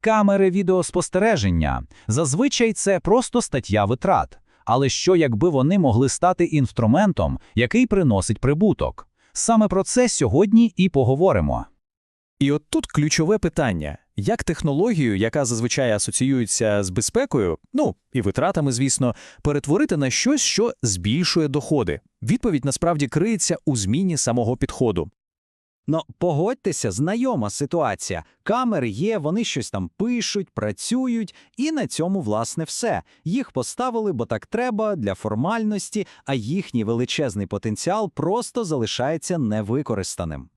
Камери відеоспостереження. Зазвичай це просто стаття витрат. Але що якби вони могли стати інструментом, який приносить прибуток? Саме про це сьогодні і поговоримо. І от тут ключове питання: як технологію, яка зазвичай асоціюється з безпекою, ну і витратами, звісно, перетворити на щось, що збільшує доходи? Відповідь насправді криється у зміні самого підходу. Ну, погодьтеся, знайома ситуація. Камери є, вони щось там пишуть, працюють, і на цьому, власне, все. Їх поставили, бо так треба, для формальності, а їхній величезний потенціал просто залишається невикористаним.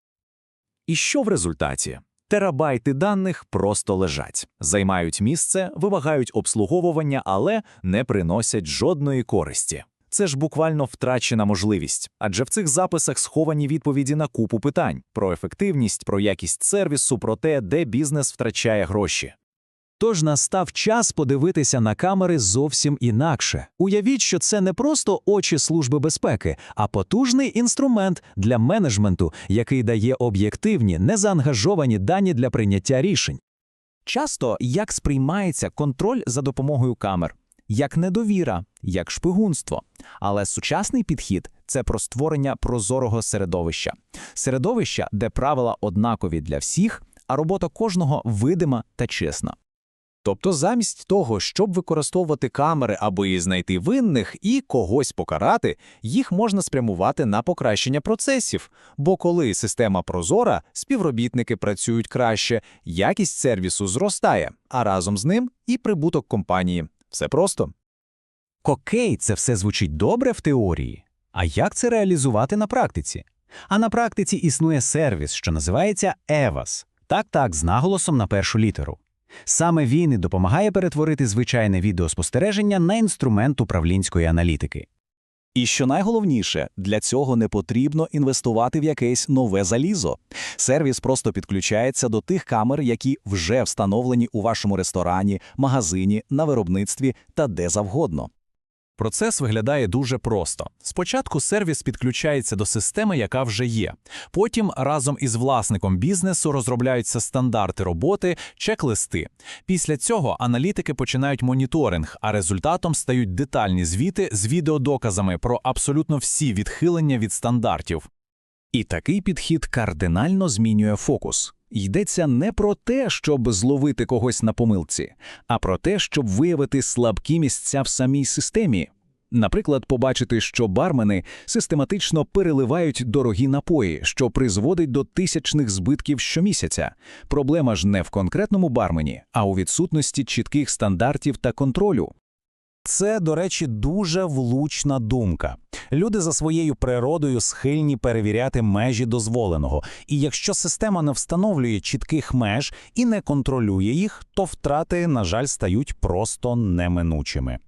І що в результаті? Терабайти даних просто лежать, займають місце, вимагають обслуговування, але не приносять жодної користі. Це ж буквально втрачена можливість, адже в цих записах сховані відповіді на купу питань про ефективність, про якість сервісу, про те, де бізнес втрачає гроші. Тож настав час подивитися на камери зовсім інакше. Уявіть, що це не просто очі Служби безпеки, а потужний інструмент для менеджменту, який дає об'єктивні, незаангажовані дані для прийняття рішень. Часто як сприймається контроль за допомогою камер, як недовіра, як шпигунство. Але сучасний підхід це про створення прозорого середовища, середовища, де правила однакові для всіх, а робота кожного видима та чесна. Тобто, замість того, щоб використовувати камери, аби знайти винних і когось покарати, їх можна спрямувати на покращення процесів. Бо коли система прозора, співробітники працюють краще, якість сервісу зростає, а разом з ним і прибуток компанії. Все просто. Окей, це все звучить добре в теорії. А як це реалізувати на практиці? А на практиці існує сервіс, що називається EVAS. Так-так, з наголосом на першу літеру. Саме він і допомагає перетворити звичайне відеоспостереження на інструмент управлінської аналітики. І що найголовніше, для цього не потрібно інвестувати в якесь нове залізо. Сервіс просто підключається до тих камер, які вже встановлені у вашому ресторані, магазині, на виробництві та де завгодно. Процес виглядає дуже просто. Спочатку сервіс підключається до системи, яка вже є. Потім разом із власником бізнесу розробляються стандарти роботи, чек-листи. Після цього аналітики починають моніторинг, а результатом стають детальні звіти з відеодоказами про абсолютно всі відхилення від стандартів. І такий підхід кардинально змінює фокус. Йдеться не про те, щоб зловити когось на помилці, а про те, щоб виявити слабкі місця в самій системі. Наприклад, побачити, що бармени систематично переливають дорогі напої, що призводить до тисячних збитків щомісяця. Проблема ж не в конкретному бармені, а у відсутності чітких стандартів та контролю. Це, до речі, дуже влучна думка. Люди за своєю природою схильні перевіряти межі дозволеного, і якщо система не встановлює чітких меж і не контролює їх, то втрати, на жаль, стають просто неминучими.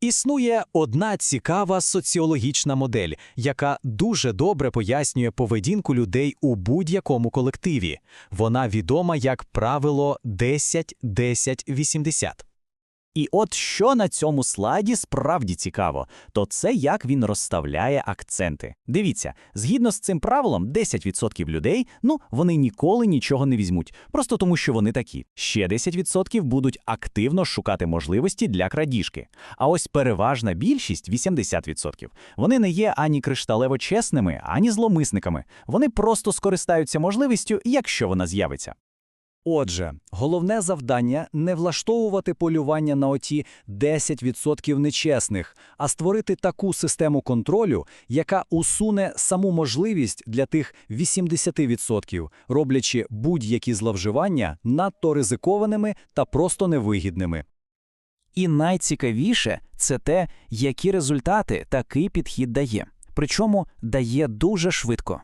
Існує одна цікава соціологічна модель, яка дуже добре пояснює поведінку людей у будь-якому колективі. Вона відома як правило 10-10-80. І от що на цьому слайді справді цікаво, то це як він розставляє акценти. Дивіться, згідно з цим правилом, 10% людей, ну, вони ніколи нічого не візьмуть, просто тому що вони такі. Ще 10% будуть активно шукати можливості для крадіжки. А ось переважна більшість 80%. Вони не є ані кришталево чесними, ані зломисниками. Вони просто скористаються можливістю, якщо вона з'явиться. Отже, головне завдання не влаштовувати полювання на оті 10% нечесних, а створити таку систему контролю, яка усуне саму можливість для тих 80%, роблячи будь-які зловживання надто ризикованими та просто невигідними. І найцікавіше це те, які результати такий підхід дає. Причому дає дуже швидко.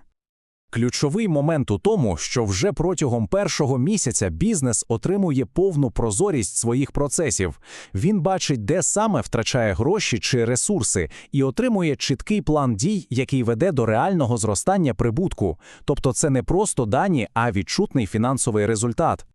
Ключовий момент у тому, що вже протягом першого місяця бізнес отримує повну прозорість своїх процесів. Він бачить, де саме втрачає гроші чи ресурси, і отримує чіткий план дій, який веде до реального зростання прибутку. Тобто, це не просто дані, а відчутний фінансовий результат.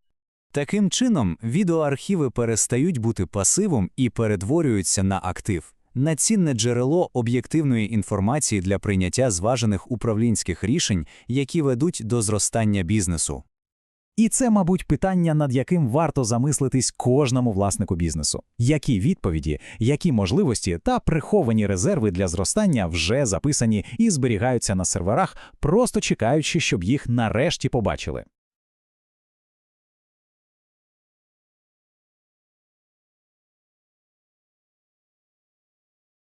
Таким чином, відеоархіви перестають бути пасивом і перетворюються на актив. На цінне джерело об'єктивної інформації для прийняття зважених управлінських рішень, які ведуть до зростання бізнесу. І це, мабуть, питання, над яким варто замислитись кожному власнику бізнесу. Які відповіді, які можливості та приховані резерви для зростання вже записані і зберігаються на серверах, просто чекаючи, щоб їх нарешті побачили.